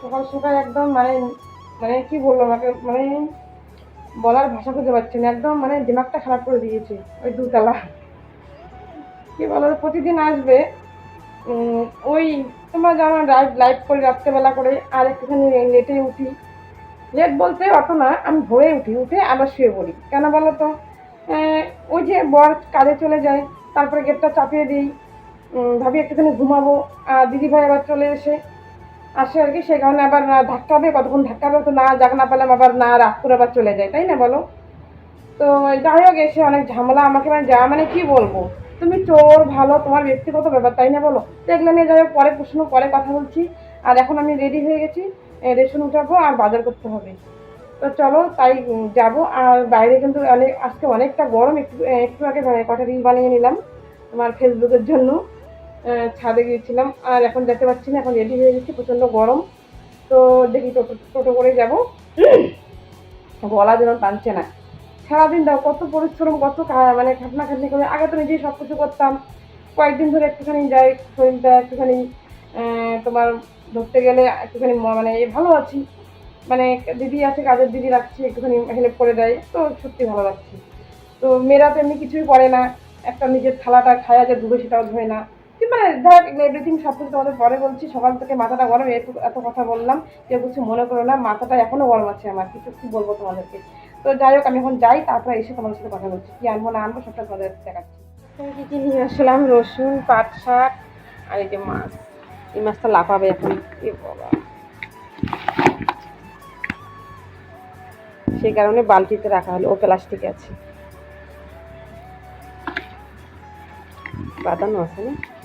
সকাল সকাল একদম মানে মানে কি বলব আমাকে মানে বলার ভাষা খুঁজে পাচ্ছি না। একদম মানে দিমাগটা খারাপ করে দিয়েছে ওই দুতলা। কি বলো প্রতিদিন আসবে ওই তোমরা জানো লাইভ লাইভ করে রাত্রেবেলা করে, আর একটুখানি লেটে উঠি। লেট বলতে অত না, আমি ভোরে উঠি, উঠে আবার শুয়ে পড়ি। কেন বলো তো? ওই যে বর কাজে চলে যায়, তারপরে গেটটা চাপিয়ে দিই ভাবি একটুখানি ঘুমাবো, আর দিদি ভাই আবার চলে এসে আসে আর কি, সে কারণে আবার ধাক্কাবে কতক্ষণ ধাক্কাবে তো না জাগ না পেলাম আবার না রাত করে আবার চলে যায়, তাই না বলো? তো যাই হোক, এসে অনেক ঝামেলা, আমাকে মানে যা মানে কি বলব? তুমি চোর, ভালো, তোমার ব্যক্তিগত ব্যাপার, তাই না বলো? তো এগুলো নিয়ে যাই হোক, পরে প্রশ্ন, পরে কথা বলছি। আর এখন আমি রেডি হয়ে গেছি রেশন উঠাবো আর বাজার করতে হবে। তো চলো, তাই যাব। আর বাইরে কিন্তু অনেক, আজকে অনেকটা গরম, একটু একটু আগে মানে কটা রিল বানিয়ে নিলাম তোমার ফেসবুকের জন্য। ছাদে গিয়েছিলাম। আর এখন যেতে পারছি না, এখন রেডি হয়ে গেছি, প্রচণ্ড গরম। তো দেখি টোটো টোটো করে যাব। গলা যেন টানছে না। সারাদিন দাও, কত পরিশ্রম, কত মানে খাটনা খাটনি করে। আগে তো নিজেই সব কিছু করতাম। কয়েকদিন ধরে একটুখানি যাই, শরীরটা একটুখানি তোমার ধরতে গেলে একটুখানি মানে ভালো আছি। মানে দিদি আছে, কাজের দিদি রাখছি, একটুখানি হেল্প করে দেয়। তো সত্যি ভালো লাগছে। তো মেয়েরা তো এমনি কিছুই করে না। একটা নিজের থালাটা খায়া যে ডুবে সেটাও ধোয় না। মানে দেখ এভরিথিং সব কিছু তোমাদের পরে বলছি। সকাল থেকে মাথাটা গরম, এত এত কথা বললাম কেউ কিছু মনে করো না, মাথাটা এখনও গরম আছে আমার। কিছু, কি বলব তোমাদেরকে? তো যাই হোক, আমি এখন যাই, তারপরে এসে তোমাদের সাথে কথা বলছি। কি আনব না আনব, সবটা তোমাদের দেখাচ্ছি। আমি কি নিয়ে আসলাম রসুন, পাট শাক, আর এই যে মাছ। এই মাছটা লাফাবে এখন। এ বাবা। সেই কারণে বালতিতে রাখা হলো। ও প্লাস্টিক আছে। বাদানো আছে না?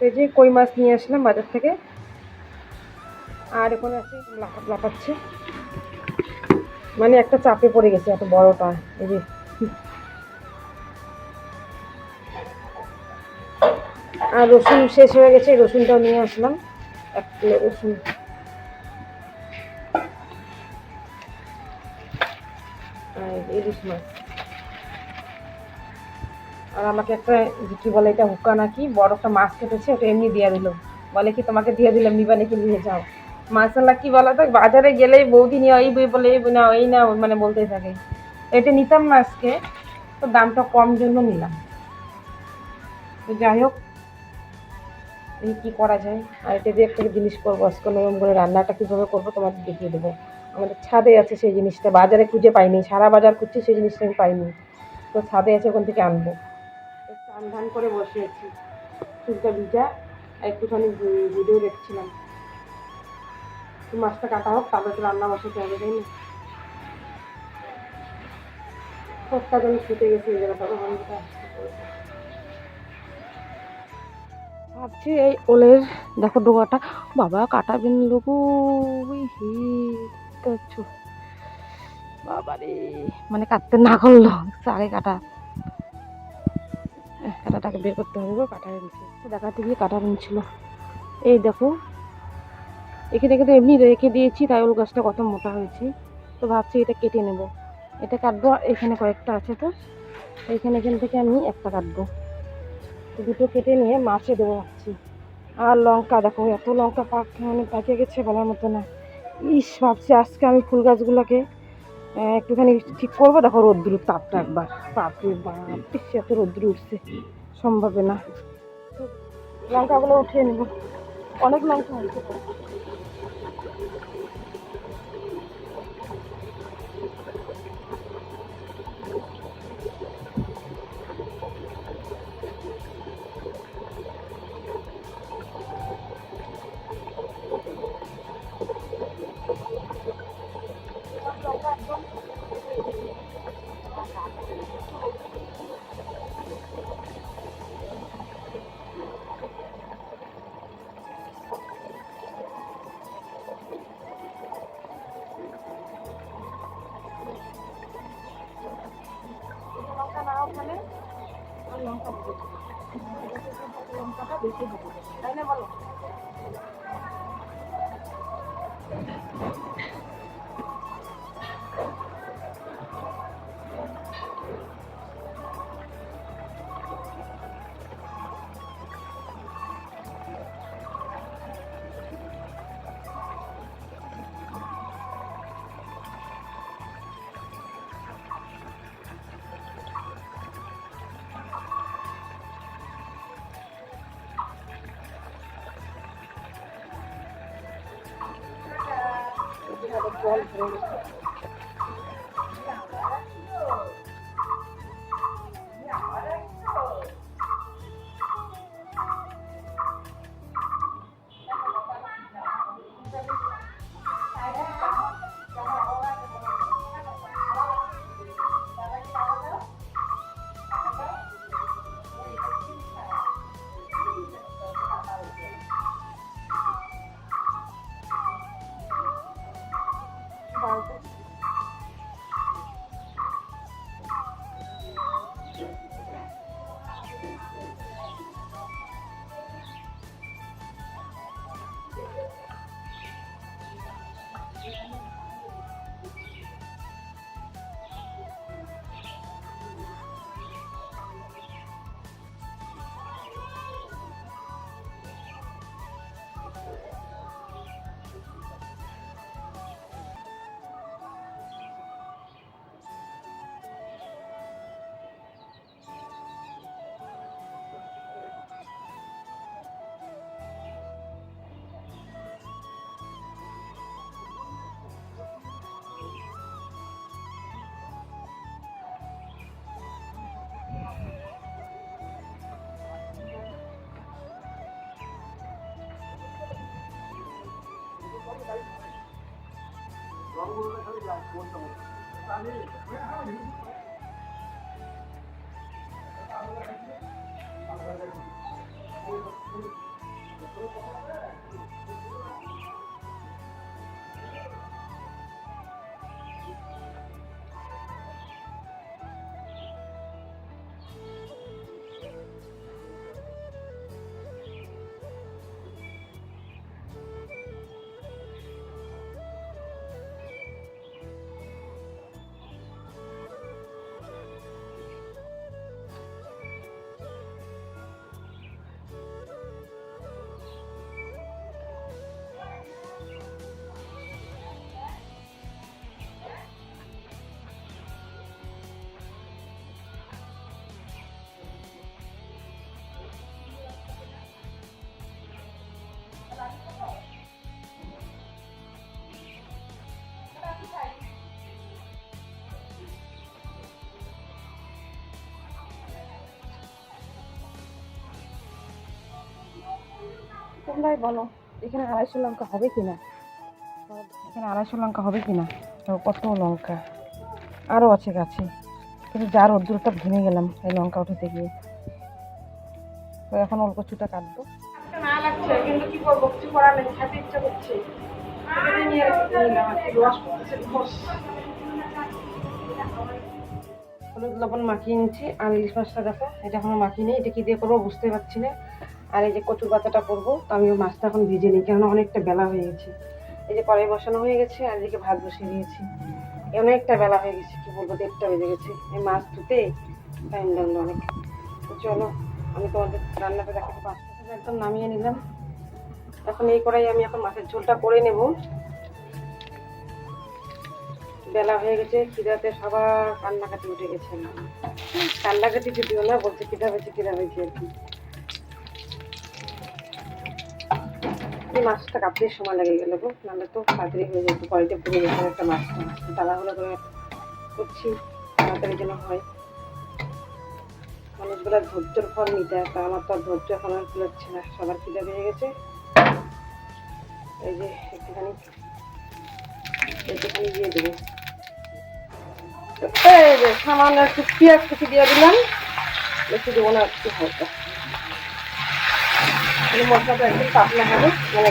আচ্ছা এই যে কই মাছ নিয়ে আসলাম বাজার থেকে। আর এখানে আছে লাফা লাফাচ্ছে। মানে একটা চাপে পড়ে গেছে, এত বড়টা, এই যে। আর রসুন শেষ হয়ে গেছে, রসুনটাও নিয়ে আসলাম। এক রসুন। আমাকে একটা কি বলে এটা হুকা নাকি, বড় একটা মাছ কেটেছে, ওটা এমনি দিয়ে দিল। বলে কি তোমাকে দিয়ে দিলাম, নিবা নাকি নিয়ে যাও। মাসাল্লাহ কি বলো তো, বাজারে গেলেই বৌদি নিয়ে ওই বই বলে, এই না ওই না মানে বলতেই থাকে। এটা নিতাম না আজকে, তো দামটা কম জন্য নিলাম। তো যাই হোক, এই কী করা যায়? আর এটা দিয়ে একটা জিনিস করব, আজকে নরম করে রান্নাটা কীভাবে করব তোমাদের দেখিয়ে দেবো। আমাদের ছাদে আছে সেই জিনিসটা, বাজারে খুঁজে পাইনি, সারা বাজার খুঁজছি সেই জিনিসটা আমি পাইনি। তো ছাদে আছে ওখান থেকে আনব। ধান করে বসে আছি চুলটা ভিজা একটুখানি ভিডিও দেখছিলাম। মাছটা কাটা হোক, তারপরে তো রান্না বসাতে হবে, তাই না? সবটা যেন ছুটে গেছে এই জায়গাটা। ভাবছি এই ওলের, দেখো ডোকাটা বাবা, কাটা বিনলো গো, ওই হি বাবা রে মানে কাটতে না করল আগে কাটা। কাটাটাকে বের করতে হবে গো কাটা এনেছে দেখাতে গিয়ে কাটা ছিল। এই দেখো, এখানে কিন্তু এমনি রেখে দিয়েছি, তাই ওল গাছটা কত মোটা হয়েছে। তো ভাবছি এটা কেটে নেব। এটা কাটবো এখানে কয়েকটা আছে তো। এইখানে এখান থেকে আমি একটা কাটবো। তো দুটো কেটে নিয়ে মাছে দেবো ভাবছি। আর লঙ্কা, দেখো, এত লঙ্কা পাক মানে পাকে গেছে বলার মতো না। ইস, ভাবছি আজকে আমি ফুল গাছগুলোকে একটুখানি ঠিক করব? দেখো রোদ্দুর তাপটা একবার। বাপরে বাপ ইস, এত রোদ্দুর উঠছে। সম্ভবে না। লঙ্কাগুলো উঠিয়ে নেব। অনেক লঙ্কা টাকা বেশি হবে। তাই না বলো Obrigado. 我走，三弟，回 tani. তোমরাই বলো এখানে আড়াইশো লঙ্কা হবে কিনা? এখানে আড়াইশো লঙ্কা হবে কিনা? তো কত লঙ্কা। আরও আছে গাছে। কিন্তু যার রোদ্দুরটা ভেঙে গেলাম এই লঙ্কা উঠাতে গিয়ে। তো এখন অল্প চুটা কাটবো না লাগছে কিন্তু কি করব? কিছু করার নেই খেতে ইচ্ছা করছে। হলুদ লবণ মাখিয়ে নিচ্ছি আর ইলিশ মাছটা দেখো এটা এখনও মাখিয়ে নেই এটা কি দিয়ে করব বুঝতে পারছি না। আর এই যে কচুর পাতাটা করব, তো আমি মাছটা এখন ভেজে নিই, কেননা অনেকটা বেলা হয়ে গেছে। এই যে কড়াই বসানো হয়ে গেছে, আর এদিকে ভাত বসিয়ে দিয়েছি। অনেকটা বেলা হয়ে গেছে, কি বলব, দেড়টা বেজে গেছে। এই মাছ ধুতে টাইম লাগল অনেক। চলো, আমি তোমাদের রান্নাটা দেখাতে পাঁচটা একদম নামিয়ে নিলাম। এখন এই কড়াই আমি এখন মাছের ঝোলটা করে নেব। বেলা হয়ে গেছে, খিদাতে সবার কান্নাকাটি উঠে গেছে কান্নাকাটি যদিও না বলছে খিদা হয়েছে খিদা হয়েছে আর কি। মাছটা কাটতে সময় লেগে গেল গো, নাহলে তো তাড়াতাড়ি হয়ে যেত কড়াইতে ভরে যেত একটা মাছটা তাড়াহুড়ো করে করছি, তাড়াতাড়ি যেন হয়। মানুষগুলো ধৈর্যর ফল নিতে হয় তা আমার তো আর ধৈর্য এখন আর কুলাচ্ছে না, সবার খিদে পেয়ে গেছে। এই যে একটুখানি একটুখানি দিয়ে দেবো। এই যে সামান্য একটু পেঁয়াজ কুচি দিয়ে দিলাম, বেশি দেবো না, একটু হালকা। এই মশলাটা একদম পাতলা হবে। মানে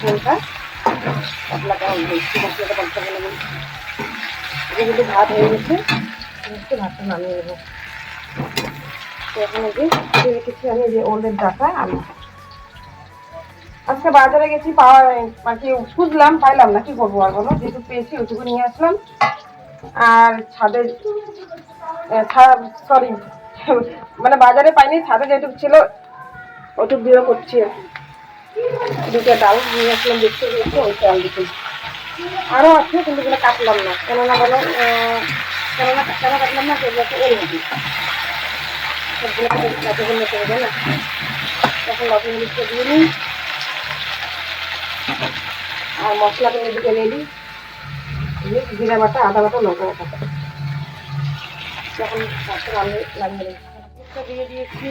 ঝোলটা পাতলা করা হবে একটু মশলাটা পাতলা করে নেবেন কিন্তু ভাত হয়ে গেছে। একটু ভাতটা নামিয়ে নেব। তো এখানে যে রেখেছি আমি যে ওলের ডাটা আলু। আজকে বাজারে গেছি পাওয়া মানে খুঁজলাম, পাইলাম না, কি করব আর বলো? যেটুকু পেয়েছি ওইটুকু নিয়ে আসলাম। আর ছাদে সরি মানে বাজারে পাইনি, ছাদে যেটুকু ছিল ওটুকু দিয়ে করছি। দুটো ডাল নিয়ে আসলাম, দেখতে গেছি ওই চাল দিতে আরও আছে, কিন্তু এগুলো কাটলাম না। কেননা বলো কেননা কেন কাটলাম না, সেগুলো তো ওই হবে সবগুলো কাটে কাটে করে না। তখন লবণ মিষ্টি দিয়ে নিই আর মশলাটা এদিকে রেডি জিরা বাটা, আদা বাটা, লঙ্কা বাটা। যখন তারপর আমি লাগিয়ে দিয়ে দিয়েছি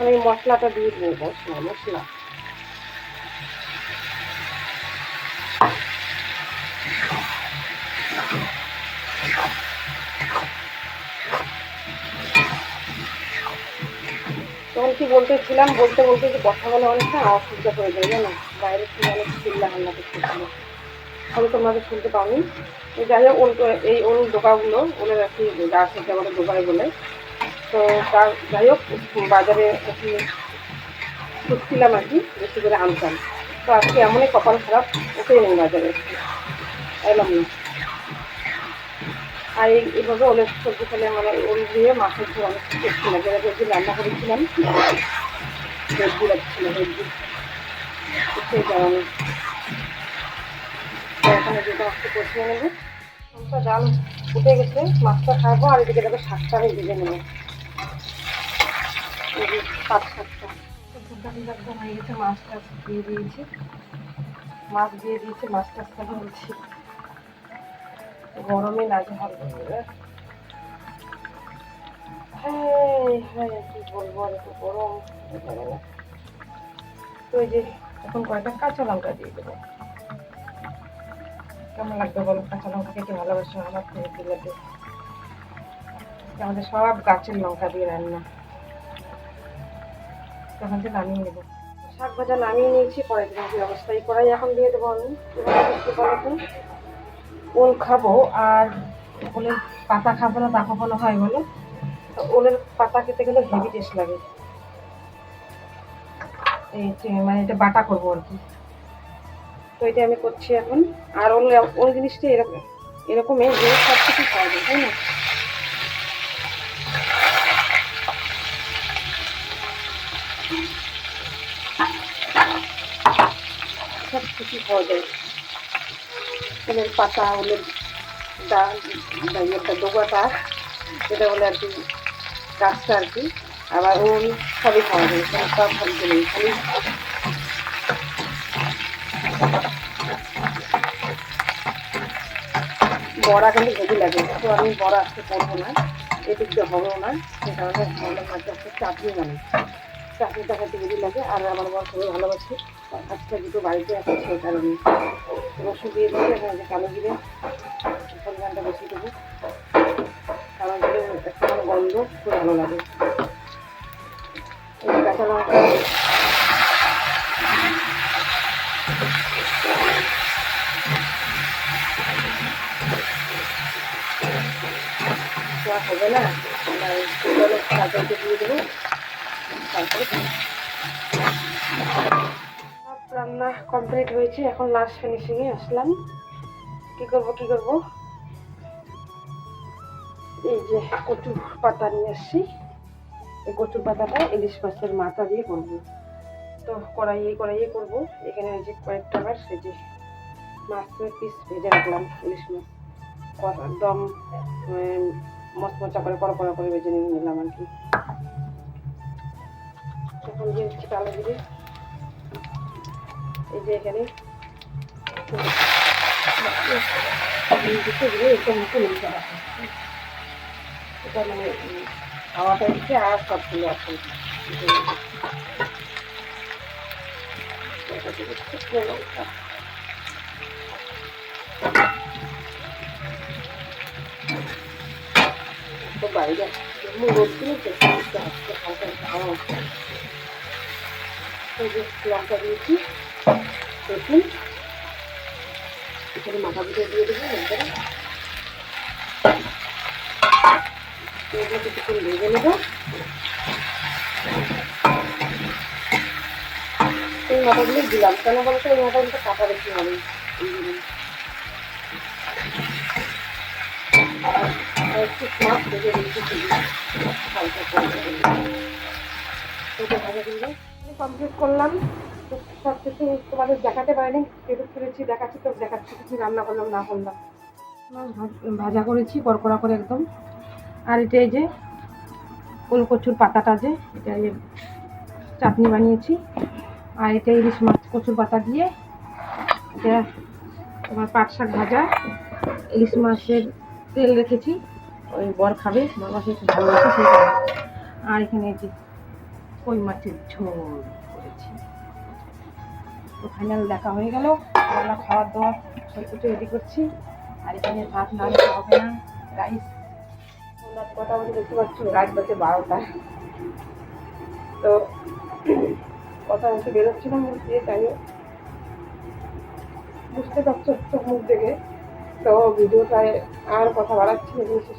আমি মশলাটা দিয়ে দেবো, মশলা মশলা। তখন কি বলতেছিলাম, বলতে বলতে যে কথা বলে অনেকটা অসুবিধা হয়ে যায়, জানো? বাইরে থেকে অনেক চিল্লা হাল্লা করতেছিল হয়তো তোমাদের শুনতে পাওনি। যাই হোক এই ওল ডোকাগুলো ওলের আর কি গাছ থেকে আমাদের ডোকায় বলে। তো যাই হোক বাজারে খুঁজছিলাম আর কি, বেশি করে আনতাম। তো আজকে এমনই কপাল খারাপ, ওকেই নেই বাজারে এলাম না। আর এই এইভাবে ওলের সবজি খেলে মানে ওল দিয়ে মাছের ঝোল অনেক টেস্টি লাগে। এর আগে রান্না করেছিলাম হেডজি লাগছিল হেডজি সেই কারণে এখানে একটু কষিয়ে নেব। মাছটা ডাল ফুটে গেছে, মাছটা খাব, আর এদিকে দেখো শাকটা ভেজে নেব। দিয়ে মাছ দিয়ে গরমে লাগে হ্যাঁ হ্যাঁ কি বলব আর একটু গরম। তো এই যে এখন কয়েকটা কাঁচা লঙ্কা দিয়ে দেবো কেমন লাগবে বলো কাঁচা লঙ্কা খেতে ভালোবাসো, আমার কি লাগে আমাদের সব গাছের লঙ্কা দিয়ে রান্না। তখন যে নামিয়ে নেব। শাক ভাজা নামিয়ে নিয়েছি, পরে দিনের কি অবস্থা এই কড়াই এখন দিয়ে দেবো আমি। ওল খাব আর ওলের পাতা খাব না তা কখনো হয় বলো? তো ওলের পাতা খেতে গেলে হেভি টেস্ট লাগে। এই মানে এটা বাটা করব আর কি। তো এটা আমি করছি এখন। আর ওল ওই জিনিসটা এরকম এরকমই যে সব কিছু খাওয়া যায়, তাই না? সব কিছু পাওয়া যায়। ওলের পাতা, ওলের ডাল ইয়েটা ডোবাটা, যেটা বলে আর কি গাছটা আর কি, আবার ওল সবই খাওয়া যায়। সব নেই খালি বড়া কিন্তু হেভি লাগে। তো আমি বড়া আজকে করব না, এদিক হবেও না সে কারণে ভাবলাম আজকে একটা চাটনি বানাই। চাটনিটা খেতে হেভি লাগে, আর আমার বর খুবই ভালোবাসে। আজকে দুটো বাড়িতে আছে, সেই কারণে। রসুন দিয়ে দিলে এখানে যে কালো জিরে। পরিমাণটা বেশি দেবো। কালো জিরে একটা গন্ধ, খুব ভালো লাগে। এই কাঁচা লঙ্কা। হবে না। কাজলকে দিয়ে দেবো। তারপরে রান্না কমপ্লিট হয়েছে, এখন লাস্ট ফিনিশিংয়ে আসলাম। কি করব কি করব? এই যে কচু পাতা নিয়ে আসছি। এই কচু পাতাটা ইলিশ মাছের মাথা দিয়ে করব। তো কড়াইয়ে কড়াইয়ে করব। এখানে যে কয়েকটা মাছ এই যে মাছের পিস ভেজে রাখলাম ইলিশ মাছ। একদম মচমচা করে, কড়া কড়া করে ভেজে নিলাম আর কি। এখন দিয়ে দিচ্ছি কালো এই যে এখানে রাখা এটা মানে হাওয়াটা দিচ্ছে আর সবগুলো তো বাইরে রোদ দিয়েছে হালকা হাওয়া লঙ্কা দিয়েছি। রসুন দিয়ে দেবো একবারে এগুলো এই মাথাগুলো দিলাম, কেন বলতো এই মাথাগুলো কাটা বেশি হবে। একটু মাছ কমপ্লিট করলাম। সব কিছু তোমাদের দেখাতে পারিনি। ইউটিউব করেছি দেখাচ্ছি, তো দেখাচ্ছি, কিছু রান্না করলাম, না করলাম। ভাজা করেছি, কড়কড়া করে একদম। আর এটা এই যে ওল কচুর পাতাটা যে, এটা এই চাটনি বানিয়েছি। আর এটা ইলিশ মাছ কচুর পাতা দিয়ে এটা তোমার পাট শাক ভাজা। ইলিশ মাছের তেল রেখেছি। ওই বর খাবে, বর মাছে একটু ভালোবাসে সেই আর এখানে এই যে কই মাছের ঝোল। তো ফাইনাল দেখা হয়ে গেল। আমরা খাওয়ার দাওয়ার সব কিছু রেডি করছি। আর এখানে ভাত না হবে না। রাইস কটা বাজে দেখতে পাচ্ছ রাত বাজে বারোটা। তো কথা বলতে বেরোচ্ছিলাম বলতে তাই বুঝতে পারছ চোখ মুখ দেখে। তো ভিডিওটায় আর কথা বাড়াচ্ছি শেষ